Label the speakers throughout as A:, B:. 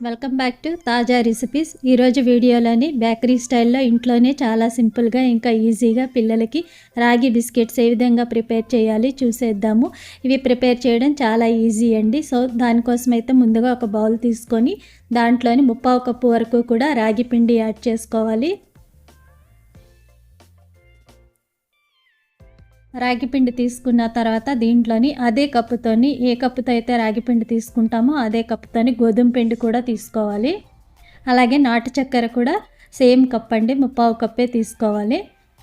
A: Welcome back to Taaza recipes ఈరోజు వీడియోలోని bakery స్టైల్లో ఇంట్లోనే చాలా సింపుల్గా ఇంకా ఈజీగా పిల్లలకి రాగి బిస్కెట్స్ ఏ విధంగా ప్రిపేర్ చేయాలి చూసేద్దాము. ఇవి ప్రిపేర్ చేయడం చాలా ఈజీ అండి. సో దానికోసం అయితే ముందుగా ఒక బౌల్ తీసుకొని దాంట్లోని ముప్పావు కప్పు వరకు కూడా రాగి పిండి యాడ్ చేసుకోవాలి. రాగిపిండి తీసుకున్న తర్వాత దీంట్లోని అదే కప్పుతోని ఏ కప్పుతో అయితే రాగిపిండి తీసుకుంటామో అదే కప్పుతోని గోధుమ పిండి కూడా తీసుకోవాలి. అలాగే నాటు చక్కెర కూడా సేమ్ కప్ అండి ముప్పావు కప్పే తీసుకోవాలి.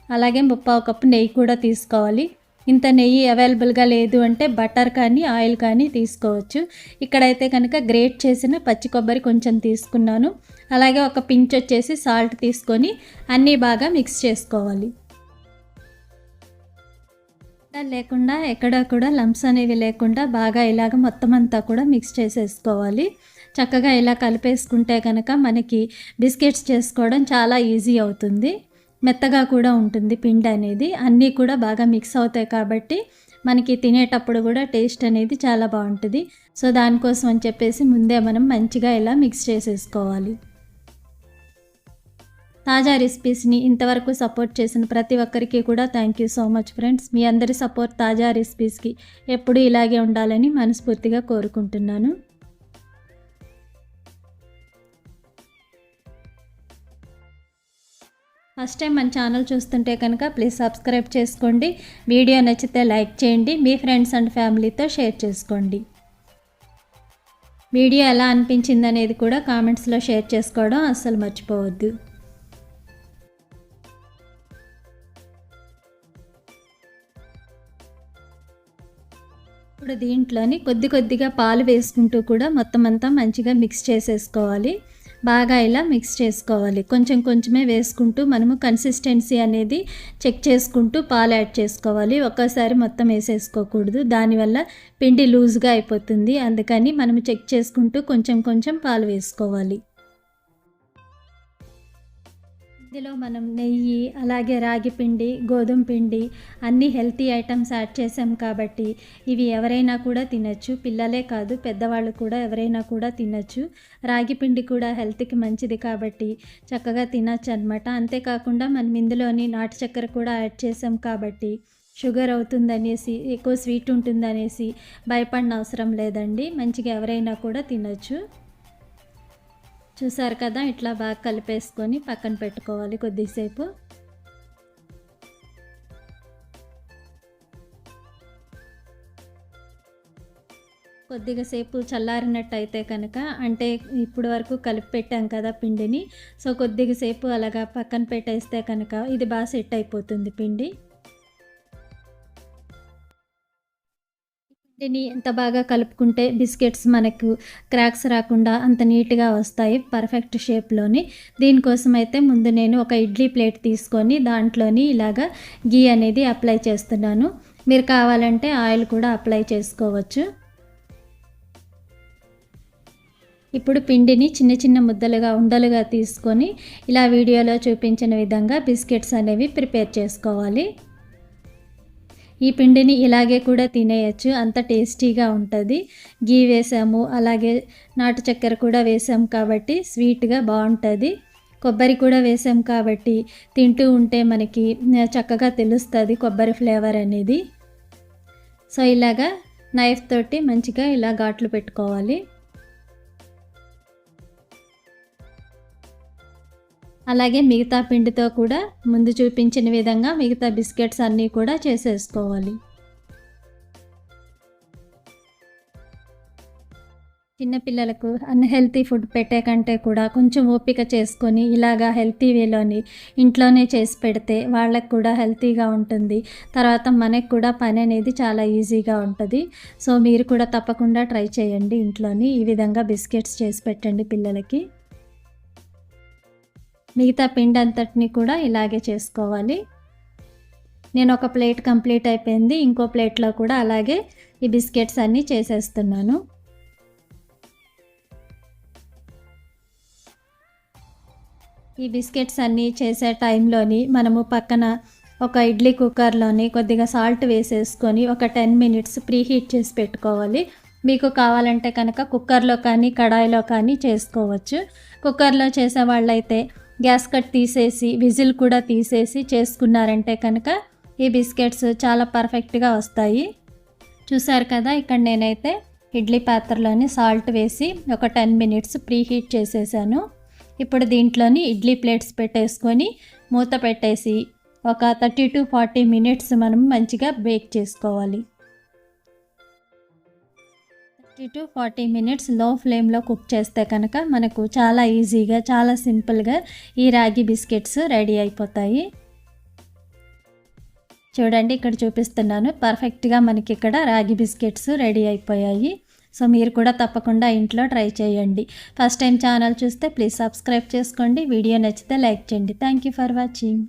A: అలాగే ముప్పావు కప్పు నెయ్యి కూడా తీసుకోవాలి. ఇంత నెయ్యి అవైలబుల్గా లేదు అంటే బటర్ కానీ ఆయిల్ కానీ తీసుకోవచ్చు. ఇక్కడైతే కనుక గ్రేట్ చేసిన పచ్చి కొబ్బరి కొంచెం తీసుకున్నాను. అలాగే ఒక పించ్ వచ్చేసి సాల్ట్ తీసుకొని అన్నీ బాగా మిక్స్ చేసుకోవాలి. లేకుండా ఎక్కడ కూడా లంప్స్ అనేవి లేకుండా బాగా ఇలాగ మొత్తం అంతా కూడా మిక్స్ చేసేసుకోవాలి. చక్కగా ఇలా కలిపేసుకుంటే కనుక మనకి బిస్కెట్స్ చేసుకోవడం చాలా ఈజీ అవుతుంది. మెత్తగా కూడా ఉంటుంది పిండి అనేది. అన్నీ కూడా బాగా మిక్స్ అవుతాయి కాబట్టి మనకి తినేటప్పుడు కూడా టేస్ట్ అనేది చాలా బాగుంటుంది. సో దానికోసం అని చెప్పేసి ముందే మనం మంచిగా ఇలా మిక్స్ చేసేసుకోవాలి. తాజా రెసిపీస్ని ఇంతవరకు సపోర్ట్ చేసిన ప్రతి ఒక్కరికి కూడా thank you so much friends మీ అందరి సపోర్ట్ తాజా రెసిపీస్కి ఎప్పుడు ఇలాగే ఉండాలని మనస్ఫూర్తిగా కోరుకుంటున్నాను. ఫస్ట్ టైం మన ఛానల్ చూస్తుంటే కనుక ప్లీజ్ సబ్స్క్రైబ్ చేసుకోండి. వీడియో నచ్చితే లైక్ చేయండి. మీ ఫ్రెండ్స్ అండ్ ఫ్యామిలీతో షేర్ చేసుకోండి. వీడియో ఎలా అనిపించింది అనేది కూడా కామెంట్స్లో షేర్ చేసుకోవడం అస్సలు మర్చిపోవద్దు. ఇప్పుడు దీంట్లోని కొద్ది కొద్దిగా పాలు వేసుకుంటూ కూడా మొత్తం అంతా మంచిగా మిక్స్ చేసేసుకోవాలి. బాగా ఇలా మిక్స్ చేసుకోవాలి. కొంచెం కొంచెమే వేసుకుంటూ మనము కన్సిస్టెన్సీ అనేది చెక్ చేసుకుంటూ పాలు యాడ్ చేసుకోవాలి. ఒక్కసారి మొత్తం వేసేసుకోకూడదు. దానివల్ల పిండి లూజ్గా అయిపోతుంది. అందుకని మనము చెక్ చేసుకుంటూ కొంచెం కొంచెం పాలు వేసుకోవాలి. ఇందులో మనం నెయ్యి అలాగే రాగి పిండి గోధుమ పిండి అన్ని హెల్తీ ఐటమ్స్ యాడ్ చేసాం కాబట్టి ఇవి ఎవరైనా కూడా తినచ్చు. పిల్లలే కాదు పెద్దవాళ్ళు కూడా ఎవరైనా కూడా తినచ్చు. రాగి పిండి కూడా హెల్త్కి మంచిది కాబట్టి చక్కగా తినచ్చు అనమాట అంతేకాకుండా మనం ఇందులోని నాటు చక్కెర కూడా యాడ్ చేసాం కాబట్టి షుగర్ అవుతుందనేసి ఎక్కువ స్వీట్ ఉంటుందనేసి భయపడిన అవసరం లేదండి. మంచిగా ఎవరైనా కూడా తినచ్చు. చూసారు కదా ఇట్లా బాగా కలిపేసుకొని పక్కన పెట్టుకోవాలి కొద్దిసేపు. కొద్దిగా సేపు చల్లారినట్టు అయితే కనుక అంటే ఇప్పుడు వరకు కలిపి పెట్టాం కదా పిండిని సో కొద్దిగా సేపు అలాగా పక్కన పెట్టేస్తే కనుక ఇది బాగా సెట్ అయిపోతుంది పిండి. దీన్ని ఎంత బాగా కలుపుకుంటే బిస్కెట్స్ మనకు క్రాక్స్ రాకుండా అంత నీట్గా వస్తాయి పర్ఫెక్ట్ షేప్లోని దీనికోసం అయితే ముందు నేను ఒక ఇడ్లీ ప్లేట్ తీసుకొని దాంట్లోని ఇలాగా గీ అనేది అప్లై చేస్తున్నాను. మీరు కావాలంటే ఆయిల్ కూడా అప్లై చేసుకోవచ్చు. ఇప్పుడు పిండిని చిన్న చిన్న ముద్దలుగా ఉండలుగా తీసుకొని ఇలా వీడియోలో చూపించిన విధంగా బిస్కెట్స్ అనేవి ప్రిపేర్ చేసుకోవాలి. ఈ పిండిని ఇలాగే కూడా తినేయచ్చు. అంత టేస్టీగా ఉంటుంది. గీ వేసాము. అలాగే నాటు చక్కెర కూడా వేసాం కాబట్టి స్వీట్గా బాగుంటుంది. కొబ్బరి కూడా వేసాం కాబట్టి తింటూ ఉంటే మనకి చక్కగా తెలుస్తుంది కొబ్బరి ఫ్లేవర్ అనేది. సో ఇలాగా నైఫ్ తోటి మంచిగా ఇలా ఘాట్లు పెట్టుకోవాలి. అలాగే మిగతా పిండితో కూడా ముందు చూపించిన విధంగా మిగతా బిస్కెట్స్ అన్నీ కూడా చేసేసుకోవాలి. చిన్నపిల్లలకు అన్హెల్తీ ఫుడ్ పెట్టే కంటే కూడా కొంచెం ఓపిక చేసుకొని ఇలాగా హెల్తీ వేలోని ఇంట్లోనే చేసి పెడితే వాళ్ళకు కూడా హెల్తీగా ఉంటుంది. తర్వాత మనకు కూడా పని అనేది చాలా ఈజీగా ఉంటుంది. సో మీరు కూడా తప్పకుండా ట్రై చేయండి ఇంట్లోని ఈ విధంగా బిస్కెట్స్ చేసి పెట్టండి పిల్లలకి. మిగతా పిండి అంతటిని కూడా ఇలాగే చేసుకోవాలి. నేను ఒక ప్లేట్ కంప్లీట్ అయిపోయింది. ఇంకో ప్లేట్లో కూడా అలాగే ఈ బిస్కెట్స్ అన్నీ చేసేస్తున్నాను. ఈ బిస్కెట్స్ అన్నీ చేసే టైంలోని మనము పక్కన ఒక ఇడ్లీ కుక్కర్లోని కొద్దిగా సాల్ట్ వేసేసుకొని ఒక టెన్ మినిట్స్ ప్రీ హీట్ చేసి పెట్టుకోవాలి. మీకు కావాలంటే కనుక కుక్కర్లో కానీ కడాయిలో కానీ చేసుకోవచ్చు. కుక్కర్లో చేసే వాళ్ళైతే గ్యాస్ కట్ తీసేసి విజిల్ కూడా తీసేసి చేసుకున్నారంటే కనుక ఈ బిస్కెట్స్ చాలా పర్ఫెక్ట్గా వస్తాయి. చూసారు కదా ఇక్కడ నేనైతే ఇడ్లీ పాత్రలోని సాల్ట్ వేసి ఒక టెన్ మినిట్స్ ప్రీ హీట్ చేసేసాను. ఇప్పుడు దీంట్లోని ఇడ్లీ ప్లేట్స్ పెట్టేసుకొని మూత పెట్టేసి ఒక థర్టీ టు ఫార్టీ మినిట్స్ మనం మంచిగా బేక్ చేసుకోవాలి. థర్టీ టు ఫార్టీ మినిట్స్లో ఫ్లేమ్లో కుక్ చేస్తే కనుక మనకు చాలా ఈజీగా చాలా సింపుల్గా ఈ రాగి బిస్కెట్స్ రెడీ అయిపోతాయి. చూడండి ఇక్కడ చూపిస్తున్నాను. పర్ఫెక్ట్గా మనకి ఇక్కడ రాగి బిస్కెట్స్ రెడీ అయిపోయాయి. సో మీరు కూడా తప్పకుండా ఇంట్లో ట్రై చేయండి. ఫస్ట్ టైం ఛానల్ చూస్తే ప్లీజ్ సబ్స్క్రైబ్ చేసుకోండి. వీడియో నచ్చితే లైక్ చేయండి. Thank you for watching.